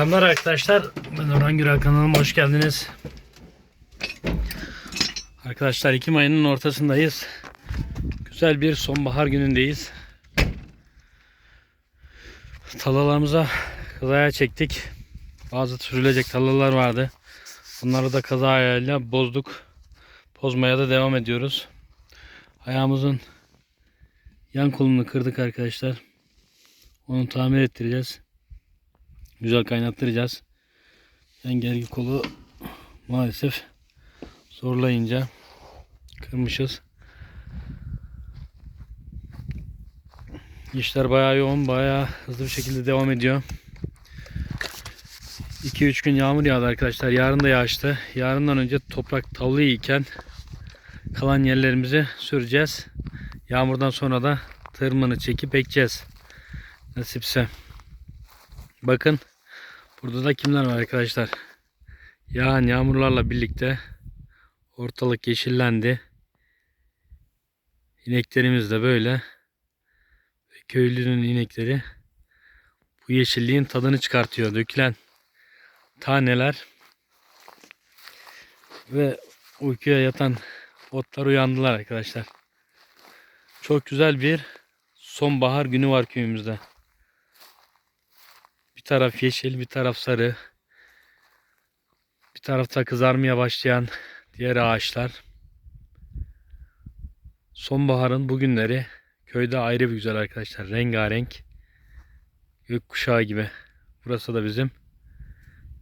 Selamlar arkadaşlar. Ben Orhan Güral kanalıma hoş geldiniz. Arkadaşlar Ekim ayının ortasındayız. Güzel bir sonbahar günündeyiz. Talalarımıza kazaya çektik. Bazı sürülecek talalar vardı. Bunları da kaza ayağıyla bozduk. Bozmaya da devam ediyoruz. Ayağımızın yan kolunu kırdık arkadaşlar. Onu tamir ettireceğiz. Güzel kaynattıracağız. Yan gergi kolu maalesef zorlayınca kırmışız. İşler bayağı yoğun, bayağı hızlı bir şekilde devam ediyor. 2-3 gün yağmur yağdı arkadaşlar. Yarın da yağıştı. Yarından önce toprak tavlı iken kalan yerlerimizi süreceğiz. Yağmurdan sonra da tırmını çekip ekeceğiz. Nasipse. Bakın burada da kimler var arkadaşlar. Yağan yağmurlarla birlikte ortalık yeşillendi. İneklerimiz de böyle. Köylünün inekleri bu yeşilliğin tadını çıkartıyor. Dökülen taneler ve uykuya yatan otlar uyandılar arkadaşlar. Çok güzel bir sonbahar günü var köyümüzde. Taraf yeşil, bir taraf sarı. Bir tarafta kızarmaya başlayan diğer ağaçlar. Sonbaharın bugünleri köyde ayrı bir güzel arkadaşlar. Rengarenk. Gökkuşağı gibi. Burası da bizim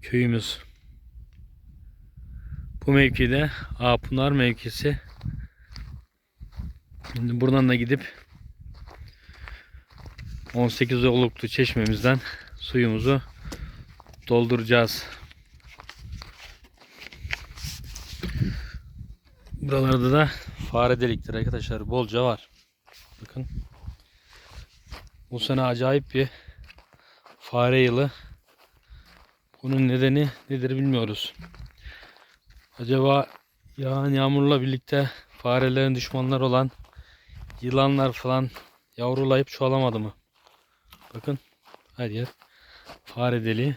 köyümüz. Bu mevkide Ağpınar mevkisi. Şimdi buradan da gidip 18 oluklu çeşmemizden suyumuzu dolduracağız. Buralarda da fare delikleri arkadaşlar bolca var. Bakın. Bu sene acayip bir fare yılı. Bunun nedeni nedir bilmiyoruz. Acaba yağan yağmurla birlikte farelerin düşmanlar olan yılanlar falan yavrulayıp çoğalamadı mı? Bakın her yer fare deliği.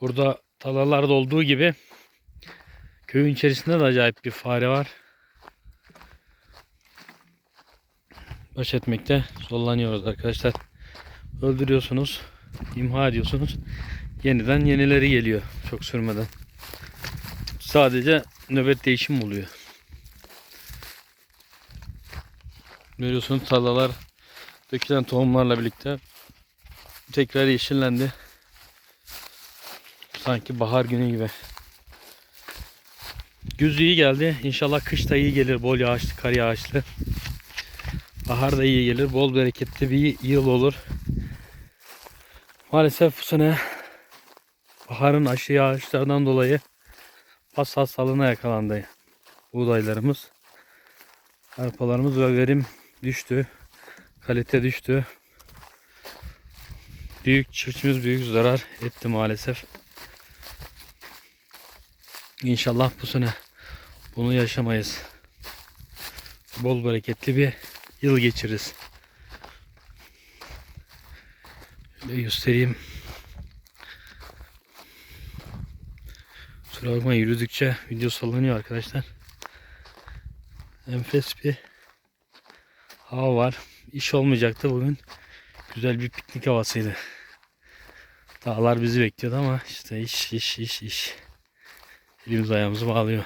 Burada talalarda olduğu gibi köyün içerisinde de acayip bir fare var. Baş etmekte zorlanıyoruz arkadaşlar. Öldürüyorsunuz, imha ediyorsunuz. Yeniden yenileri geliyor çok sürmeden. Sadece nöbet değişim oluyor. Görüyorsunuz tarlalar dökülen tohumlarla birlikte tekrar yeşillendi. Sanki bahar günü gibi. Güz iyi geldi. İnşallah kış da iyi gelir. Bol yağışlı, kar yağışlı. Bahar da iyi gelir. Bol bereketli bir yıl olur. Maalesef bu sene baharın aşı yağışlardan dolayı pas hastalığına yakalandı buğdaylarımız. Arpalarımız ve verim düştü. Kalite düştü. Büyük çiftçimiz büyük zarar etti maalesef. İnşallah bu sene bunu yaşamayız. Bol bereketli bir yıl geçiririz. Şöyle göstereyim. Kusura yürüdükçe video sallanıyor arkadaşlar. Enfes bir hava var. İş olmayacaktı bugün. Güzel bir piknik havasıydı. Dağlar bizi bekliyordu ama işte iş iş iş iş. Elimiz ayağımızı bağlıyor.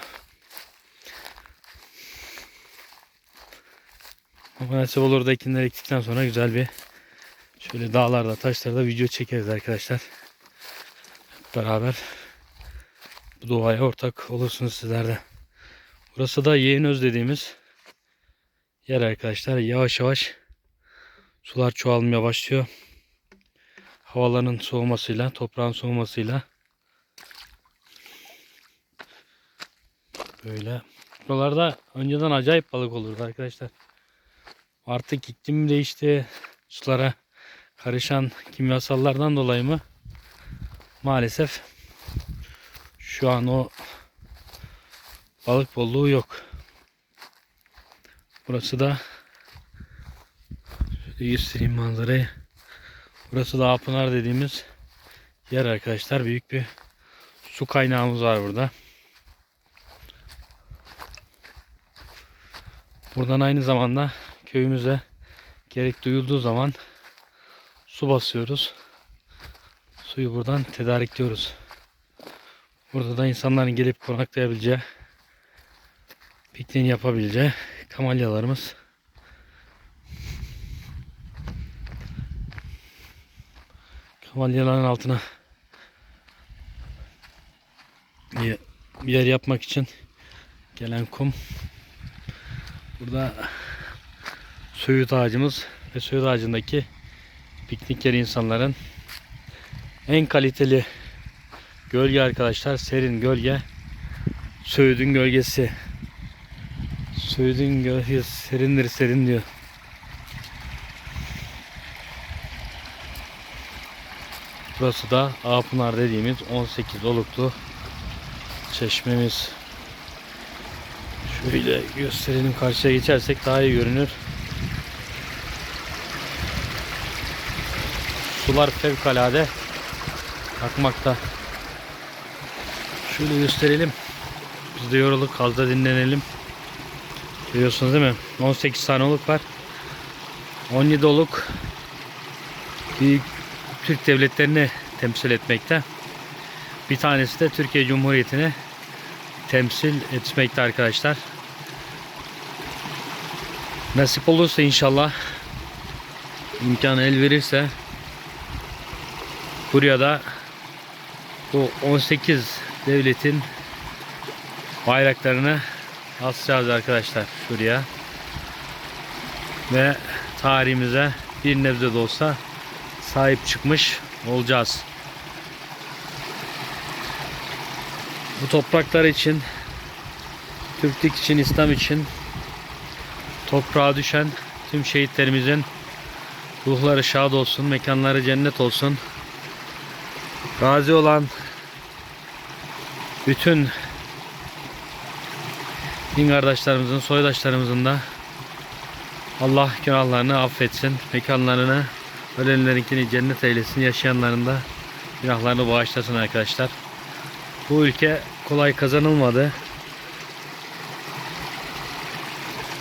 Nasip olur da ekinler ektikten sonra güzel bir şöyle dağlarda taşlarda video çekeriz arkadaşlar. Beraber bu doğaya ortak olursunuz sizler de. Burası da Yeğenöz dediğimiz yer arkadaşlar. Yavaş yavaş sular çoğalmaya başlıyor. Havaların soğumasıyla, toprağın soğumasıyla böyle. Buralarda önceden acayip balık olurdu arkadaşlar. Artık iklim değişti. Sulara karışan kimyasallardan dolayı mı? Maalesef şu an o balık bolluğu yok. Burası da göstereyim manzarayı. Burası da Apınar dediğimiz yer arkadaşlar. Büyük bir su kaynağımız var burada. Buradan aynı zamanda köyümüze gerek duyulduğu zaman su basıyoruz. Suyu buradan tedarikliyoruz. Burada da insanların gelip konaklayabileceği, pikniğini yapabileceği kamalyalarımız. Kamalyaların altına bir yer yapmak için gelen kum. Burada söğüt ağacımız ve söğüt ağacındaki piknik yeri insanların en kaliteli gölge arkadaşlar. Serin gölge. Söğüt'ün gölgesi. Söğüt'ün gölgesi serindir serin diyor. Burası da Ağpınar dediğimiz 18 oluklu çeşmemiz. Şöyle gösterelim karşıya geçersek daha iyi görünür. Sular fevkalade akmakta. Şöyle gösterelim. Biz de yorulduk fazla dinlenelim. Görüyorsunuz değil mi? 18 tane oluk var. 17 oluk büyük Türk devletlerini temsil etmekte. Bir tanesi de Türkiye Cumhuriyeti'ni temsil etmekte arkadaşlar. Nasip olursa inşallah imkan el verirse buraya da bu 18 devletin bayraklarını asacağız arkadaşlar şuraya. Ve tarihimize bir nebze de olsa sahip çıkmış olacağız. Bu topraklar için, Türklük için, İslam için toprağa düşen tüm şehitlerimizin ruhları şad olsun, mekanları cennet olsun. Gazi olan bütün din kardeşlerimizin, soydaşlarımızın da Allah günahlarını affetsin, mekanlarını ölenlerinkini cennet eylesin, yaşayanların da günahlarını bağışlasın arkadaşlar. Bu ülke kolay kazanılmadı.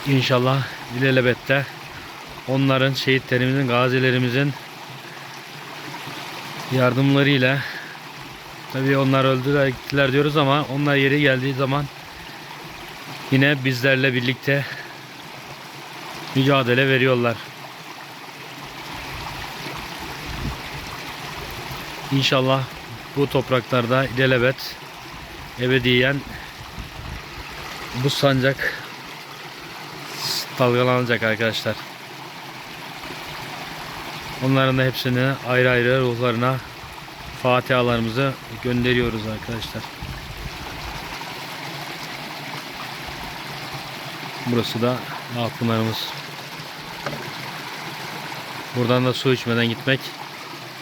İnşallah ilelebette onların, şehitlerimizin, gazilerimizin yardımlarıyla tabii onlar öldüler gittiler diyoruz ama onlar yeri geldiği zaman yine bizlerle birlikte mücadele veriyorlar. İnşallah bu topraklarda ilelebet ebediyen bu sancak dalgalanacak arkadaşlar. Onların da hepsini ayrı ayrı ruhlarına fatihalarımızı gönderiyoruz arkadaşlar. Burası da Akpınar'ımız. Buradan da su içmeden gitmek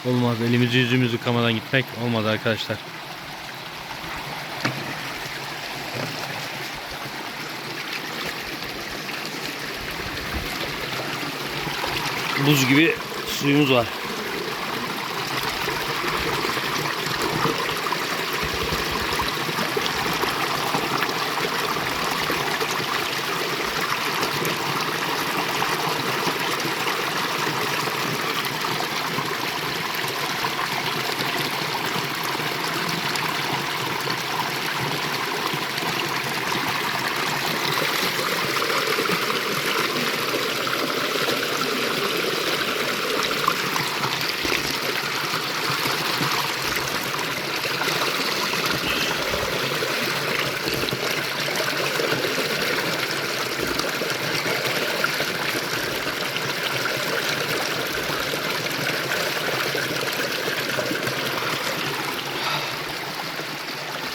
olmaz. Elimizi yüzümüzü yıkamadan gitmek olmaz arkadaşlar. Buz gibi suyumuz var.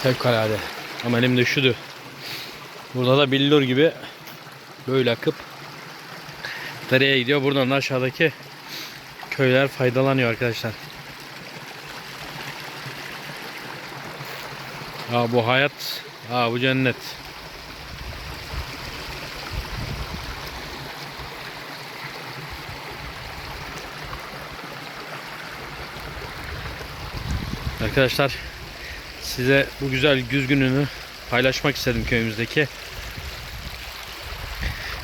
Fevkalade. Ama elim de üşüdü. Burada da billur gibi böyle akıp dereye gidiyor. Buradan da aşağıdaki köyler faydalanıyor arkadaşlar. Aa, bu hayat, aa, bu cennet. Arkadaşlar size bu güzel güz gününü paylaşmak istedim köyümüzdeki.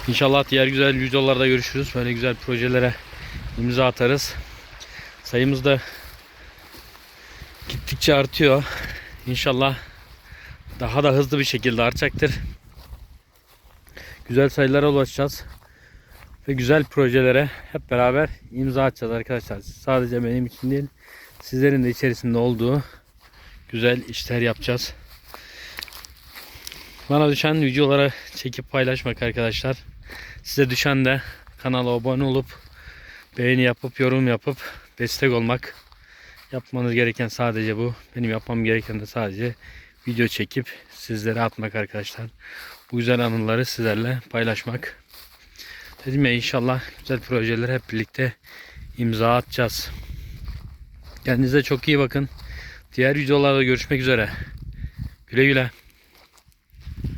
İnşallah diğer güzel videolarda görüşürüz. Böyle güzel projelere imza atarız. Sayımız da gittikçe artıyor. İnşallah daha da hızlı bir şekilde artacaktır. Güzel sayılara ulaşacağız. Ve güzel projelere hep beraber imza atacağız arkadaşlar. Sadece benim için değil, sizlerin de içerisinde olduğu güzel işler yapacağız. Bana düşen videoları çekip paylaşmak arkadaşlar. Size düşen de kanala abone olup beğeni yapıp yorum yapıp destek olmak. Yapmanız gereken sadece bu. Benim yapmam gereken de sadece video çekip sizlere atmak arkadaşlar. Bu güzel anıları sizlerle paylaşmak. Dedim ya inşallah güzel projeler hep birlikte imza atacağız. Kendinize çok iyi bakın. Diğer videolarda görüşmek üzere. Güle güle.